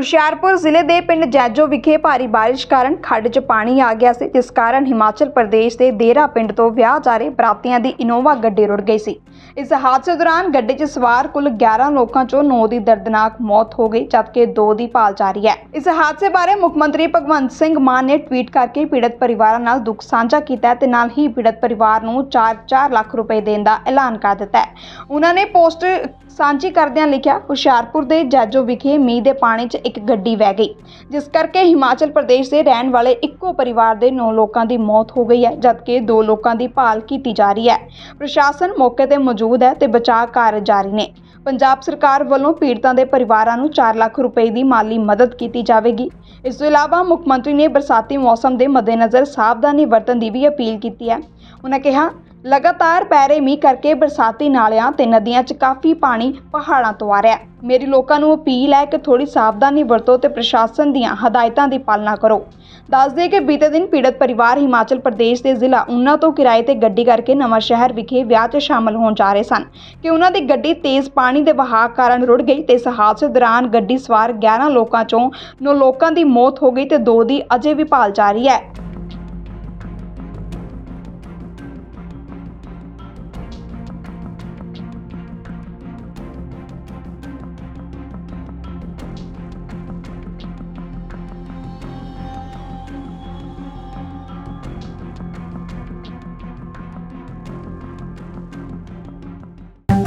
ਹੁਸ਼ਿਆਰਪੁਰ ਜ਼ਿਲ੍ਹੇ ਦੇ ਪਿੰਡ ਜੈਜੋ ਵਿਖੇ ਭਾਰੀ ਬਾਰਿਸ਼ ਕਾਰਨ ਖੱਡ 'ਚ ਪਾਣੀ ਆ ਗਿਆ ਸੀ, ਜਿਸ ਕਾਰਨ ਹਿਮਾਚਲ ਪ੍ਰਦੇਸ਼ ਦੇ ਦੇਰਾ ਪਿੰਡ ਤੋਂ ਵਿਆਹ ਜਾ ਰਹੇ ਬਰਾਤੀਆਂ ਦੀ ਇਨੋਵਾ ਗੱਡੀ ਰੁੜ ਗਈ ਸੀ। ਇਸ ਹਾਦਸੇ ਦੌਰਾਨ ਗੱਡੀ 'ਚ ਸਵਾਰ ਕੁੱਲ 11 ਲੋਕਾਂ 'ਚੋਂ 9 ਦੀ ਦਰਦਨਾਕ ਮੌਤ ਹੋ ਗਈ, ਜਦਕਿ 2 ਦੀ ਭਾਲ ਜਾਰੀ ਹੈ। ਇਸ ਹਾਦਸੇ ਬਾਰੇ ਮੁੱਖ ਮੰਤਰੀ ਭਗਵੰਤ ਸਿੰਘ ਮਾਨ ਨੇ ਟਵੀਟ ਕਰਕੇ ਪੀੜਤ ਪਰਿਵਾਰਾਂ ਨਾਲ ਦੁੱਖ ਸਾਂਝਾ ਕੀਤਾ ਤੇ ਨਾਲ ਹੀ ਪੀੜਤ ਪਰਿਵਾਰ ਨੂੰ 4-4 ਲੱਖ ਰੁਪਏ ਦੇਣ ਦਾ ਐਲਾਨ ਕਰ ਦਿੱਤਾ ਹੈ। ਉਹਨਾਂ ਨੇ ਪੋਸਟ ਸਾਂਝੀ ਕਰਦਿਆਂ ਲਿਖਿਆ, ਹੁਸ਼ਿਆਰਪੁਰ ਦੇ ਜੈਜੋ ਵਿਖੇ ਮੀਂਹ ਦੇ ਪਾਣੀ 'ਚ ਇੱਕ ਗੱਡੀ ਵਹਿ ਗਈ, ਜਿਸ ਕਰਕੇ ਹਿਮਾਚਲ ਪ੍ਰਦੇਸ਼ ਦੇ ਰਹਿਣ ਵਾਲੇ ਇੱਕੋ ਪਰਿਵਾਰ ਦੇ 9 ਲੋਕਾਂ ਦੀ ਮੌਤ ਹੋ ਗਈ ਹੈ, ਜਦਕਿ 2 ਲੋਕਾਂ ਦੀ ਭਾਲ ਕੀਤੀ ਜਾ ਰਹੀ ਹੈ। ਪ੍ਰਸ਼ਾਸਨ ਮੌਕੇ ਤੇ ਮੌਜੂਦ ਹੈ ਤੇ ਬਚਾਅ ਕਾਰਜ ਜਾਰੀ ਨੇ। ਪੰਜਾਬ ਸਰਕਾਰ ਵੱਲੋਂ ਪੀੜਤਾਂ ਦੇ ਪਰਿਵਾਰਾਂ ਨੂੰ 4 ਲੱਖ ਰੁਪਏ ਦੀ ਮਾਲੀ ਮਦਦ ਕੀਤੀ ਜਾਵੇਗੀ। ਇਸ ਤੋਂ ਇਲਾਵਾ ਮੁੱਖ ਮੰਤਰੀ ਨੇ ਬਰਸਾਤੀ ਮੌਸਮ ਦੇ ਮੱਦੇਨਜ਼ਰ ਸਾਵਧਾਨੀ ਵਰਤਣ ਦੀ ਵੀ ਅਪੀਲ ਕੀਤੀ ਹੈ। ਉਹਨਾਂ ਕਿਹਾ ਲਗਾਤਾਰ ਪੈ ਰਹੇ ਮੀਂਹ ਕਰਕੇ ਬਰਸਾਤੀ ਨਾਲਿਆਂ ਤੇ ਨਦੀਆਂ 'ਚ ਕਾਫੀ ਪਾਣੀ ਪਹਾੜਾਂ ਤੋਂ ਆ ਰਿਹਾ ਹੈ। ਮੇਰੀ ਲੋਕਾਂ ਨੂੰ ਅਪੀਲ ਹੈ ਕਿ ਥੋੜੀ ਸਾਵਧਾਨੀ ਵਰਤੋ ਤੇ ਪ੍ਰਸ਼ਾਸਨ ਦੀਆਂ ਹਦਾਇਤਾਂ ਦੀ ਪਾਲਣਾ ਕਰੋ। ਦੱਸ ਦਈਏ ਕਿ ਬੀਤੇ ਦਿਨ ਪੀੜਤ ਪਰਿਵਾਰ ਹਿਮਾਚਲ ਪ੍ਰਦੇਸ਼ ਦੇ ਜ਼ਿਲ੍ਹਾ ਉਨਾ ਤੋਂ ਕਿਰਾਏ ਤੇ ਗੱਡੀ ਕਰਕੇ ਨਵਾਂ ਸ਼ਹਿਰ ਵਿਖੇ ਵਿਆਹ 'ਚ ਸ਼ਾਮਲ ਹੋਣ ਜਾ ਰਹੇ ਸਨ ਕਿ ਉਹਨਾਂ ਦੀ ਗੱਡੀ ਤੇਜ਼ ਪਾਣੀ ਦੇ ਵਹਾਅ ਕਾਰਨ ਰੁੜ ਗਈ ਤੇ ਇਸ ਹਾਦਸੇ ਦੌਰਾਨ ਗੱਡੀ ਸਵਾਰ 11 ਲੋਕਾਂ 'ਚੋਂ 9 ਲੋਕਾਂ ਦੀ ਮੌਤ ਹੋ ਗਈ ਤੇ 2 ਦੀ ਅਜੇ ਵੀ ਭਾਲ ਜਾਰੀ ਹੈ।